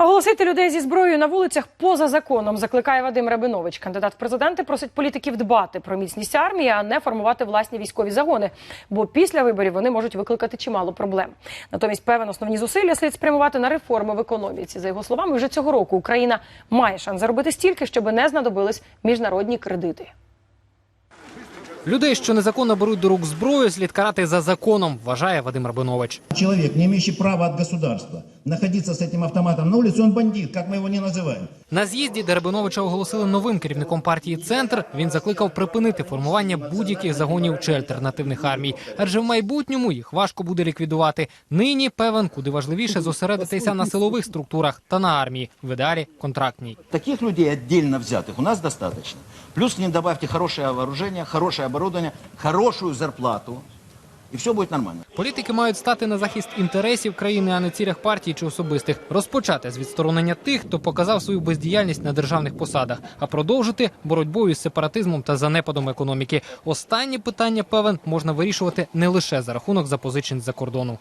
Оголосити людей зі зброєю на вулицях поза законом закликає Вадим Рабинович. Кандидат в президенти просить політиків дбати про міцність армії, а не формувати власні військові загони. Бо після виборів вони можуть викликати чимало проблем. Натомість певен основні зусилля слід спрямувати на реформи в економіці. За його словами, вже цього року Україна має шанс заробити стільки, щоб не знадобились міжнародні кредити. Людей, що незаконно беруть до рук зброю, слід карати за законом, вважає Вадим Рабинович. Человек, не имеющий права от государства находиться с этим автоматом на улице, он бандит, как мы его не называем. На з'їзді, де Рабиновича оголосили новим керівником партії Центр, він закликав припинити формування будь-яких загонів чи альтернативних армій, адже в майбутньому їх важко буде ліквідувати. Нині певен, куди важливіше зосередитися на силових структурах та на армії, в ідеалі контрактній. Таких людей отдельно взятых у нас достаточно. Плюс к ним добавьте хорошее вооружение, хорошее оборудование, хорошую зарплату, І все буде нормально. Політики мають стати на захист інтересів країни, а не цілях партії чи особистих. Розпочати з відсторонення тих, хто показав свою бездіяльність на державних посадах, а продовжити боротьбою з сепаратизмом та занепадом економіки. Останнє питання певен можна вирішувати не лише за рахунок запозичень з-за кордону.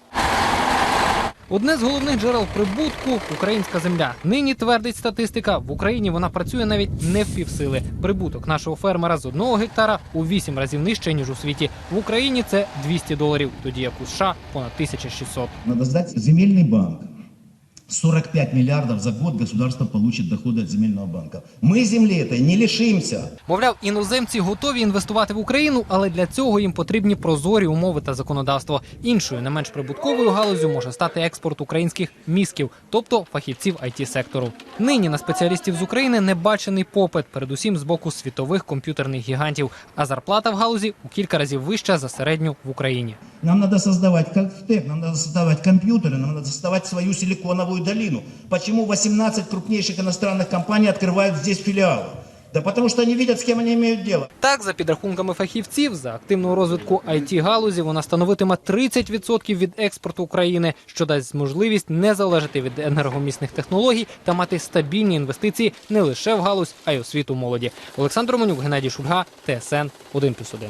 Одне з головних джерел прибутку українська земля. Нині твердить статистика. В Україні вона працює навіть не в півсили. Прибуток нашого фермера з одного гектара у вісім разів нижче ніж у світі. В Україні це 200 доларів, тоді як у США понад 1600. Надо сдать земельний банк. 45 миллиардов за год государство получит доходы от земельного банка. Мы земли этой не лишимся. Мовляв, іноземці готові інвестувати в Україну, але для цього їм потрібні прозорі умови та законодавство. Іншою не менш прибутковою галузю може стати експорт українських мізків, тобто фахівців it сектору. Нині на спеціалістів з України не бачений попит, передусім з боку світових комп'ютерних гігантів. А зарплата в галузі у кілька разів вища за середню в Україні. Нам надо создавать контек, нам надо создавать компьютеры, нам надо создавать свою силиконовую долину. Почему 18 крупнейших иностранных компаний открывают здесь филиалы? Да потому что они видят, с кем они имеют дело. Так, за підрахунками фахівців, за активного розвитку it галузі вона становитиме 30% від експорту України, що дасть можливість не залежати від енергомісних технологій та мати стабільні інвестиції не лише в галузь, а й освіту молоді. Олександр Романюк, Геннадій Шульга, ТСН 1+,1.